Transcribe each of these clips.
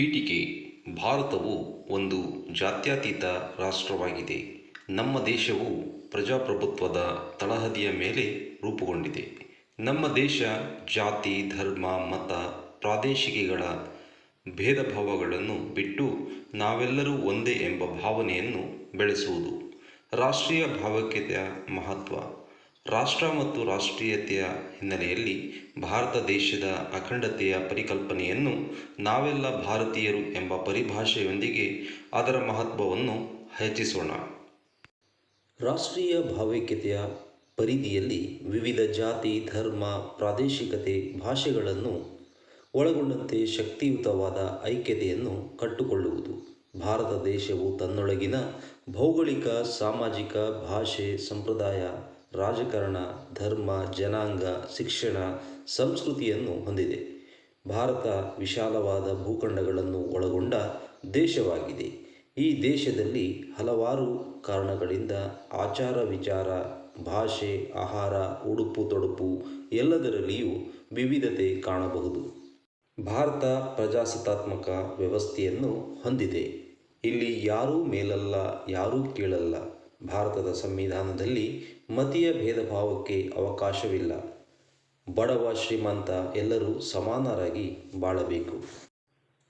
ಪೀಠಿಕೆ, ಭಾರತವು ಒಂದು ಜಾತ್ಯತೀತ ರಾಷ್ಟ್ರವಾಗಿದೆ. ನಮ್ಮ ದೇಶವು ಪ್ರಜಾಪ್ರಭುತ್ವದ ತಳಹದಿಯ ಮೇಲೆ ರೂಪುಗೊಂಡಿದೆ. ನಮ್ಮ ದೇಶ ಜಾತಿ, ಧರ್ಮ, ಮತ, ಪ್ರಾದೇಶಿಕಗಳ ಭೇದಭಾವಗಳನ್ನು ಬಿಟ್ಟು ನಾವೆಲ್ಲರೂ ಒಂದೇ ಎಂಬ ಭಾವನೆಯನ್ನು ಬೆಳೆಸುವುದು ರಾಷ್ಟ್ರೀಯ ಭಾವೈಕ್ಯತೆಯ ಮಹತ್ವ. ರಾಷ್ಟ್ರ ಮತ್ತು ರಾಷ್ಟ್ರೀಯತೆಯ ಹಿನ್ನೆಲೆಯಲ್ಲಿ ಭಾರತ ದೇಶದ ಅಖಂಡತೆಯ ಪರಿಕಲ್ಪನೆಯನ್ನು ನಾವೆಲ್ಲ ಭಾರತೀಯರು ಎಂಬ ಪರಿಭಾಷೆಯೊಂದಿಗೆ ಅದರ ಮಹತ್ವವನ್ನು ಹೆಚ್ಚಿಸೋಣ. ರಾಷ್ಟ್ರೀಯ ಭಾವೈಕ್ಯತೆಯ ಪರಿಧಿಯಲ್ಲಿ ವಿವಿಧ ಜಾತಿ, ಧರ್ಮ, ಪ್ರಾದೇಶಿಕತೆ ಭಾಷೆಗಳನ್ನು ಒಳಗೊಂಡಂತೆ ಶಕ್ತಿಯುತವಾದ ಐಕ್ಯತೆಯನ್ನು ಕಟ್ಟುಕೊಳ್ಳುವುದು. ಭಾರತ ದೇಶವು ತನ್ನೊಳಗಿನ ಭೌಗೋಳಿಕ, ಸಾಮಾಜಿಕ, ಭಾಷೆ, ಸಂಪ್ರದಾಯ ರಾಜಕಾರಣ, ಧರ್ಮ, ಜನಾಂಗ, ಶಿಕ್ಷಣ, ಸಂಸ್ಕೃತಿಯನ್ನು ಹೊಂದಿದೆ. ಭಾರತ ವಿಶಾಲವಾದ ಭೂಖಂಡಗಳನ್ನು ಒಳಗೊಂಡ ದೇಶವಾಗಿದೆ. ಈ ದೇಶದಲ್ಲಿ ಹಲವಾರು ಕಾರಣಗಳಿಂದ ಆಚಾರ ವಿಚಾರ, ಭಾಷೆ, ಆಹಾರ, ಉಡುಪು ತೊಡುಪು ಎಲ್ಲದರಲ್ಲಿಯೂ ವಿವಿಧತೆ ಕಾಣಬಹುದು. ಭಾರತ ಪ್ರಜಾಸತ್ತಾತ್ಮಕ ವ್ಯವಸ್ಥೆಯನ್ನು ಹೊಂದಿದೆ. ಇಲ್ಲಿ ಯಾರೂ ಮೇಲಲ್ಲ, ಯಾರೂ ಕೀಳಲ್ಲ. ಭಾರತದ ಸಂವಿಧಾನದಲ್ಲಿ ಮತೀಯ ಭೇದ ಭಾವಕ್ಕೆ ಅವಕಾಶವಿಲ್ಲ. ಬಡವ, ಶ್ರೀಮಂತ ಎಲ್ಲರೂ ಸಮಾನರಾಗಿ ಬಾಳಬೇಕು.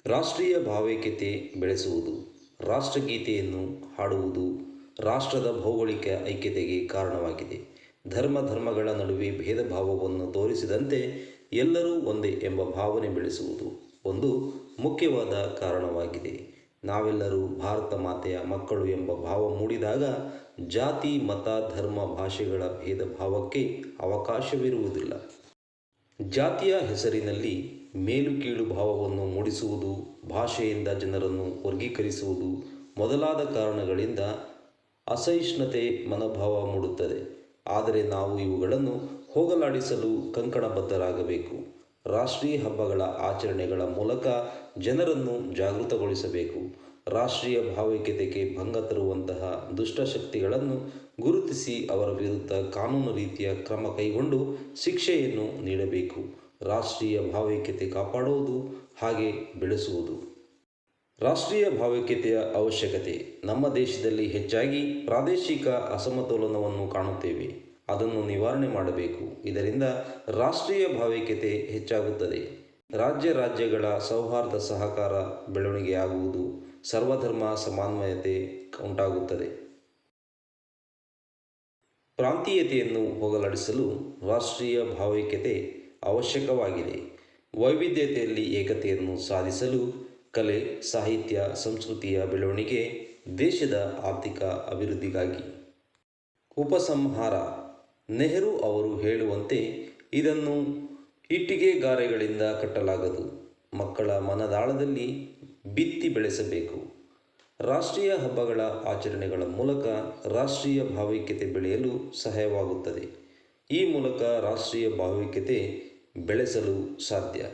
ರಾಷ್ಟ್ರೀಯ ಭಾವೈಕ್ಯತೆ ಬೆಳೆಸುವುದು, ರಾಷ್ಟ್ರಗೀತೆಯನ್ನು ಹಾಡುವುದು ರಾಷ್ಟ್ರದ ಭೌಗೋಳಿಕ ಐಕ್ಯತೆಗೆ ಕಾರಣವಾಗಿದೆ. ಧರ್ಮ, ಧರ್ಮಗಳ ನಡುವೆ ಭೇದ ಭಾವವನ್ನು ತೋರಿಸಿದಂತೆ ಎಲ್ಲರೂ ಒಂದೇ ಎಂಬ ಭಾವನೆ ಬೆಳೆಸುವುದು ಒಂದು ಮುಖ್ಯವಾದ ಕಾರಣವಾಗಿದೆ. ನಾವೆಲ್ಲರೂ ಭಾರತ ಮಾತೆಯ ಮಕ್ಕಳು ಎಂಬ ಭಾವ ಮೂಡಿದಾಗ ಜಾತಿ, ಮತ, ಧರ್ಮ, ಭಾಷೆಗಳ ಭೇದ ಭಾವಕ್ಕೆ ಅವಕಾಶವಿರುವುದಿಲ್ಲ. ಜಾತಿಯ ಹೆಸರಿನಲ್ಲಿ ಮೇಲು ಕೀಳು ಭಾವವನ್ನು ಮೂಡಿಸುವುದು, ಭಾಷೆಯಿಂದ ಜನರನ್ನು ವರ್ಗೀಕರಿಸುವುದು ಮೊದಲಾದ ಕಾರಣಗಳಿಂದ ಅಸಹಿಷ್ಣುತೆ ಮನೋಭಾವ ಮೂಡುತ್ತದೆ. ಆದರೆ ನಾವು ಇವುಗಳನ್ನು ಹೋಗಲಾಡಿಸಲು ಕಂಕಣಬದ್ಧರಾಗಬೇಕು. ರಾಷ್ಟ್ರೀಯ ಹಬ್ಬಗಳ ಆಚರಣೆಗಳ ಮೂಲಕ ಜನರನ್ನು ಜಾಗೃತಗೊಳಿಸಬೇಕು. ರಾಷ್ಟ್ರೀಯ ಭಾವೈಕ್ಯತೆಗೆ ಭಂಗ ತರುವಂತಹ ದುಷ್ಟಶಕ್ತಿಗಳನ್ನು ಗುರುತಿಸಿ ಅವರ ವಿರುದ್ಧ ಕಾನೂನು ರೀತಿಯ ಕ್ರಮ ಕೈಗೊಂಡು ಶಿಕ್ಷೆಯನ್ನು ನೀಡಬೇಕು. ರಾಷ್ಟ್ರೀಯ ಭಾವೈಕ್ಯತೆ ಕಾಪಾಡುವುದು ಹಾಗೆ ಬೆಳೆಸುವುದು. ರಾಷ್ಟ್ರೀಯ ಭಾವೈಕ್ಯತೆಯ ಅವಶ್ಯಕತೆ. ನಮ್ಮ ದೇಶದಲ್ಲಿ ಹೆಚ್ಚಾಗಿ ಪ್ರಾದೇಶಿಕ ಅಸಮತೋಲನವನ್ನು ಕಾಣುತ್ತೇವೆ. ಅದನ್ನು ನಿವಾರಣೆ ಮಾಡಬೇಕು. ಇದರಿಂದ ರಾಷ್ಟ್ರೀಯ ಭಾವೈಕ್ಯತೆ ಹೆಚ್ಚಾಗುತ್ತದೆ. ರಾಜ್ಯ ರಾಜ್ಯಗಳ ಸೌಹಾರ್ದ ಸಹಕಾರ ಬೆಳವಣಿಗೆಯಾಗುವುದು ಸರ್ವಧರ್ಮ ಸಮನ್ವಯತೆ ಉಂಟಾಗುತ್ತದೆ. ಪ್ರಾಂತೀಯತೆಯನ್ನು ಹೋಗಲಾಡಿಸಲು ರಾಷ್ಟ್ರೀಯ ಭಾವೈಕ್ಯತೆ ಅವಶ್ಯಕವಾಗಿದೆ. ವೈವಿಧ್ಯತೆಯಲ್ಲಿ ಏಕತೆಯನ್ನು ಸಾಧಿಸಲು ಕಲೆ, ಸಾಹಿತ್ಯ, ಸಂಸ್ಕೃತಿಯ ಬೆಳವಣಿಗೆ ದೇಶದ ಆರ್ಥಿಕ ಅಭಿವೃದ್ಧಿಗಾಗಿ ಉಪಸಂಹಾರ ನೆಹರು ಅವರು ಹೇಳುವಂತೆ ಇದನ್ನು ಇಟ್ಟಿಗೆಗಾರೆಗಳಿಂದ ಕಟ್ಟಲಾಗದು. ಮಕ್ಕಳ ಮನದಾಳದಲ್ಲಿ ಬಿತ್ತಿ ಬೆಳೆಸಬೇಕು. ರಾಷ್ಟ್ರೀಯ ಹಬ್ಬಗಳ ಆಚರಣೆಗಳ ಮೂಲಕ ರಾಷ್ಟ್ರೀಯ ಭಾವೈಕ್ಯತೆ ಬೆಳೆಯಲು ಸಹಾಯವಾಗುತ್ತದೆ. ಈ ಮೂಲಕ ರಾಷ್ಟ್ರೀಯ ಭಾವೈಕ್ಯತೆ ಬೆಳೆಸಲು ಸಾಧ್ಯ.